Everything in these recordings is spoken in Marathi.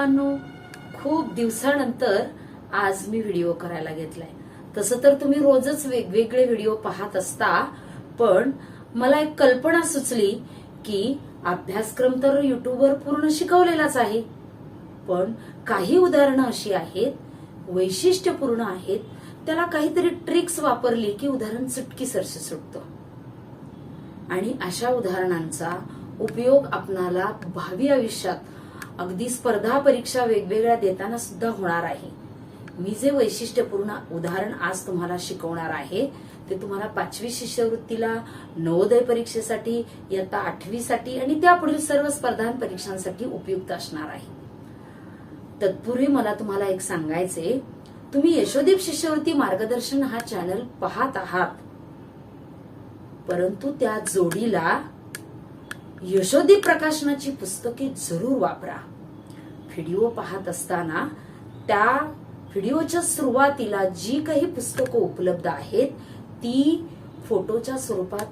मित्रांनो खूप दिवसानंतर आज मी व्हिडिओ करायला घेतलाय. तसं तर तुम्ही रोजच वेगवेगळे व्हिडिओ पाहत असता पण मला एक कल्पना सुचली की अभ्यासक्रम तर युट्यूबवर पूर्ण शिकवलेलाच आहे. पण काही उदाहरणं अशी आहेत वैशिष्ट्यपूर्ण आहेत त्याला काहीतरी ट्रिक्स वापरली की उदाहरण चुटकी सुटतं. आणि अशा उदाहरणांचा उपयोग आपणाला भावी आयुष्यात अगदी स्पर्धा परीक्षा वेगवेगळ्या देताना सुद्धा होणार आहे. मी जे वैशिष्ट्यपूर्ण उदाहरण आज तुम्हाला शिकवणार आहे ते तुम्हाला पाचवी शिष्यवृत्तीला नवोदय परीक्षेसाठी इयत्ता आठवीसाठी आणि त्यापुढील सर्व स्पर्धा परीक्षांसाठी उपयुक्त असणार आहे. तत्पूर्वी मला तुम्हाला एक सांगायचे तुम्ही यशोदीप शिष्यवृत्ती मार्गदर्शन हा चॅनल पाहत आहात. परंतु त्या जोडीला यशोदी प्रकाशनाची पुस्तके जरूर वापरा. व्हिडिओ पाहत असताना त्या व्हिडिओच्या सुरुवातीला जी काही पुस्तकं उपलब्ध आहेत ती फोटोच्या स्वरूपात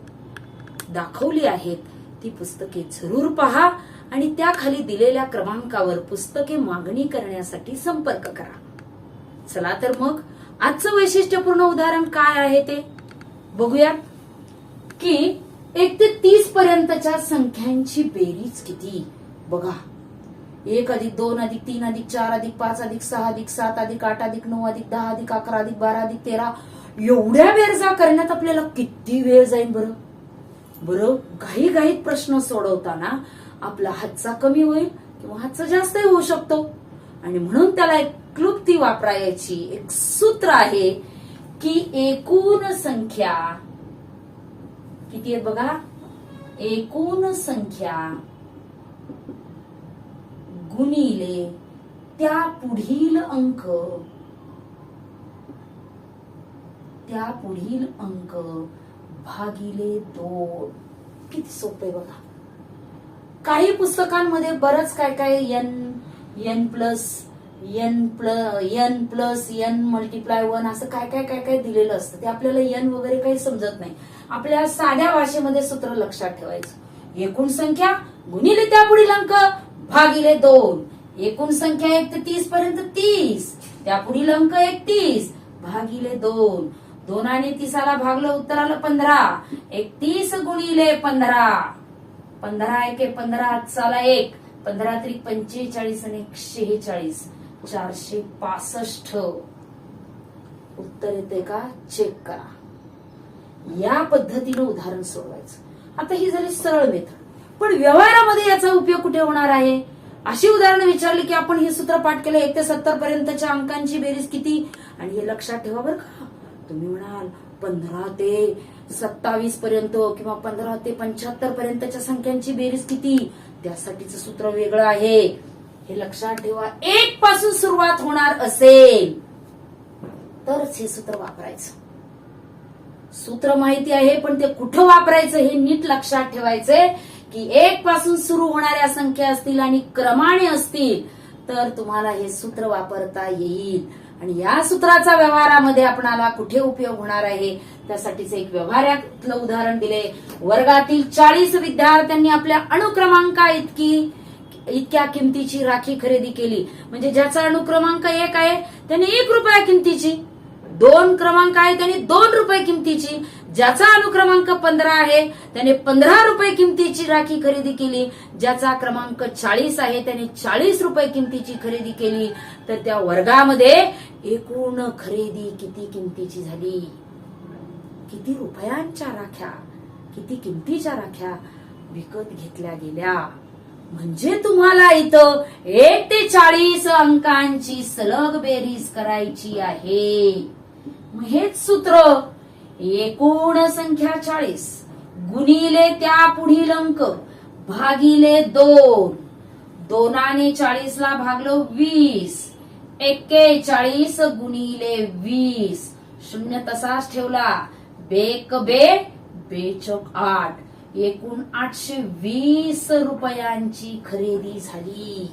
दाखवली आहेत ती पुस्तके जरूर पहा आणि त्याखाली दिलेल्या क्रमांकावर पुस्तके मागणी करण्यासाठी संपर्क करा. चला तर मग आजचं वैशिष्ट्यपूर्ण उदाहरण काय आहे ते? बघूयात की एक ते तीस पर्यंतच्या संख्यांची बेरीज किती? बघा. एक अधिक दोन अधिक तीन अधिक चार अधिक पाच अधिक सहा अधिक सात अधिक आठ अधिक नऊ अधिक दहा अधिक अकरा अधिक बारा अधिक तेरा. एवढ्या बेरजा करण्यात आपल्याला किती वेळ जाईल बरं? बरं घाई घाईत प्रश्न सोडवताना आपला हातचा कमी होईल किंवा हातचा जास्तही होऊ शकतो. आणि म्हणून त्याला एक क्लुप्ती वापरायची एक सूत्र आहे की एकूण संख्या किती आहेत बघा? एकूण संख्या गुणिले त्या पुढील अंक. त्या पुढील अंक भागिले दोन. किती सोपे बघा. काही पुस्तकांमध्ये बरंच काय काय N N plus N plus N plus N multiply one असं काय काय काय काय दिलेलं असतं ते आपल्याला एन वगैरे काही समजत नाही. आपल्या साध्या भाषेमध्ये सूत्र लक्षात ठेवायचं. एकूण संख्या गुणिले त्या पुढील अंक भागिले दोन. एकूण संख्या एक ते तीस पर्यंत तीस. त्या पुढील अंक एकतीस भागिले दोन. दोन आणि तीसाला भागलं उत्तर आलं पंधरा एकतीस गुणिले पंधरा. पंधरा एक पंधरा साला एक. पंधरा तरी पंचेचाळीस आणि एकशेचाळीस चारशे पासष्ट. उत्तर येते का? चेक करा. या पद्धतीनं उदाहरण सोडवायचं. आता ही झाली सरळ मेथड. पण व्यवहारामध्ये याचा उपयोग कुठे होणार आहे? अशी उदाहरणं विचारली की आपण हे सूत्र पाठ केलं एक ते सत्तर पर्यंतच्या अंकांची बेरीज किती? आणि हे लक्षात ठेवा बरं का. तुम्ही म्हणाल पंधरा ते सत्तावीस पर्यंत किंवा पंधरा ते पंच्याहत्तर पर्यंतच्या संख्यांची बेरीज किती? त्यासाठीचं सूत्र वेगळं आहे. हे लक्षात ठेवा एक पासून सुरुवात होणार असेल. तरच हे सूत्र वापरायचं. सूत्र माहिती आहे पण ते कुठं वापरायचं हे नीट लक्षात ठेवायचंय की एक पासून सुरू होणाऱ्या संख्या असतील आणि क्रमाने असतील तर तुम्हाला हे सूत्र वापरता येईल. आणि या सूत्राचा व्यवहारामध्ये आपणाला कुठे उपयोग होणार आहे त्यासाठीच एक व्यवहारातलं उदाहरण दिले वर्गातील चाळीस विद्यार्थ्यांनी आपल्या अणुक्रमांका इतकी इतक्या किमतीची राखी खरेदी केली. म्हणजे ज्याचा अणुक्रमांक एक आहे त्याने एक रुपया किमतीची. दोन क्रमांक आहे त्याने दोन रुपये किमतीची. ज्याचा अनुक्रमांक पंधरा आहे त्याने पंधरा रुपये किमतीची राखी खरेदी केली. ज्याचा क्रमांक चाळीस आहे त्याने चाळीस रुपये किमतीची खरेदी केली. तर त्या वर्गामध्ये एकूण खरेदी किती किमतीची झाली? किती रुपयांच्या राख्या किती किमतीच्या राख्या विकत घेतल्या गेल्या? म्हणजे तुम्हाला इथं एक ते चाळीस अंकांची सलग बेरीज करायची आहे. हेच सूत्र एकूण संख्या चाळीस गुणिले त्या पुढील अंक भागिले दोन. दोनाने चाळीसला भागलो वीस. एक्केचाळीस गुणिले वीस. शून्य तसाच ठेवला. बेक बे बेचक आठ. एकूण आठशे वीस रुपयांची खरेदी झाली.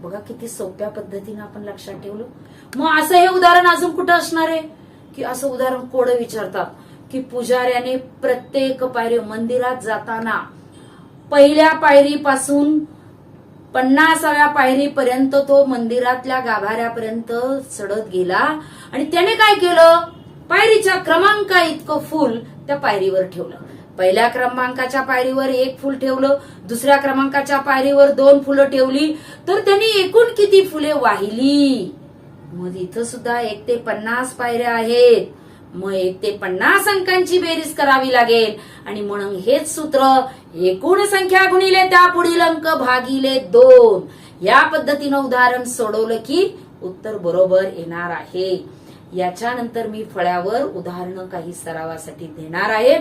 बघा किती सोप्या पद्धतीने आपण लक्षात ठेवलं. मग असं हे उदाहरण अजून कुठं असणार आहे? की असं उदाहरण कोड विचारतात? की पुजाऱ्याने प्रत्येक पायरी मंदिरात जाताना पहिल्या पायरीपासून पन्नासाव्या पायरीपर्यंत तो मंदिरातल्या गाभाऱ्यापर्यंत चढत गेला. आणि त्याने काय केलं? पायरीच्या क्रमांका इतकं फुल त्या पायरीवर ठेवलं. पहिल्या क्रमांकाच्या पायरीवर एक फुल ठेवलं दुसऱ्या क्रमांकाच्या पायरीवर दोन फुलं ठेवली तर त्यांनी एकूण किती फुले वाहिली? मग इथं सुद्धा एक ते पन्नास पायऱ्या आहेत. मग एक ते पन्नास अंकांची बेरीज करावी लागेल. आणि म्हणून हेच सूत्र एकूण संख्या गुणिले त्या पुढील अंक भागिले दोन. या पद्धतीनं उदाहरण सोडवलं की उत्तर बरोबर येणार आहे. याच्यानंतर मी फळ्यावर उदाहरणं काही सरावासाठी देणार आहे.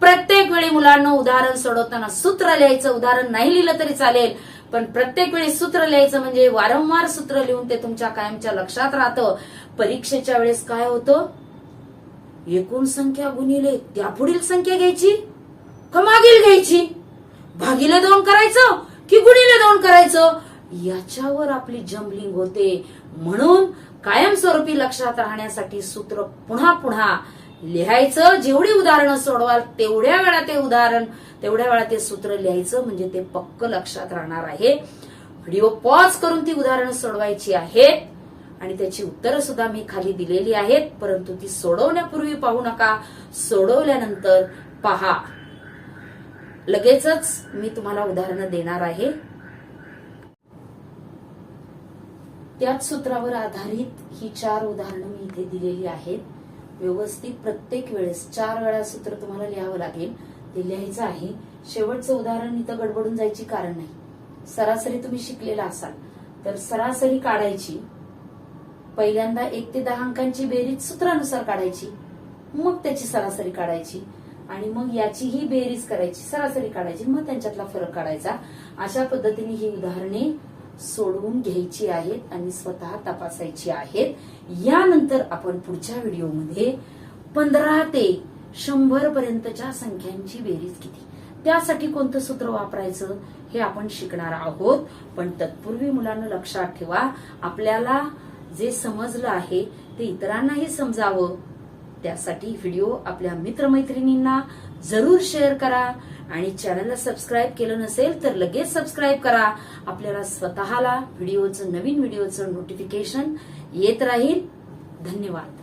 प्रत्येक वेळी मुलांना उदाहरण सोडवताना सूत्र लिहायचं उदाहरण नाही लिहिलं तरी चालेल पण प्रत्येक वेळी सूत्र लिहायचं म्हणजे वारंवार सूत्र लिहून ते तुमच्या कायमच्या लक्षात राहतं. परीक्षेच्या वेळेस काय होतं? एकूण संख्या गुणिले त्या पुढील संख्या घ्यायची का मागील घ्यायची? भागिले दोन करायचं की गुणिले दोन करायचं? याच्यावर आपली जम्बलिंग होते. म्हणून कायमस्वरूपी लक्षात राहण्यासाठी सूत्र पुन्हा पुन्हा लिहायचं. जेवढी उदाहरणं सोडवाल तेवढ्या वेळा ते उदाहरण तेवढ्या वेळा ते सूत्र लिहायचं म्हणजे ते पक्क लक्षात राहणार आहे. व्हिडिओ पॉज करून ती उदाहरणं सोडवायची आहेत. आणि त्याची उत्तरं सुद्धा मी खाली दिलेली आहेत परंतु ती सोडवण्यापूर्वी पाहू नका. सोडवल्यानंतर पहा. लगेचच मी तुम्हाला उदाहरणं देणार आहे. त्याच सूत्रावर आधारित ही चार उदाहरणं मी इथे दिलेली आहेत. व्यवस्थित प्रत्येक वेळेस चार वेळा सूत्र तुम्हाला लिहावं लागेल. ते लिहायचं आहे शेवटचं उदाहरण इथं गडबडून जायची कारण नाही. सरासरी तुम्ही शिकलेला असाल. तर सरासरी काढायची. पहिल्यांदा एक ते दहा अंकांची बेरीज सूत्रानुसार काढायची. मग त्याची सरासरी काढायची. आणि मग याची ही बेरीज करायची सरासरी काढायची. मग त्यांच्यातला फरक काढायचा. अशा पद्धतीने ही उदाहरणे सोडवून घ्यायची आहेत आणि स्वतः तपासायची आहेत. यानंतर आपण पुढच्या व्हिडिओमध्ये पंधरा ते शंभर पर्यंतच्या संख्यांची बेरीज किती? त्यासाठी कोणतं सूत्र वापरायचं हे आपण शिकणार आहोत. पण तत्पूर्वी मुलांना लक्षात ठेवा आपल्याला जे समजलं आहे ते इतरांनाही समजावं. त्यासाठी व्हिडिओ आपल्या मित्रमैत्रिणींना जरूर शेअर करा. आणि चॅनलला सबस्क्राईब केलं नसेल तर लगेच सबस्क्राईब करा. आपल्याला स्वतःला व्हिडिओचं नवीन व्हिडिओचं नोटिफिकेशन येत राहील. धन्यवाद.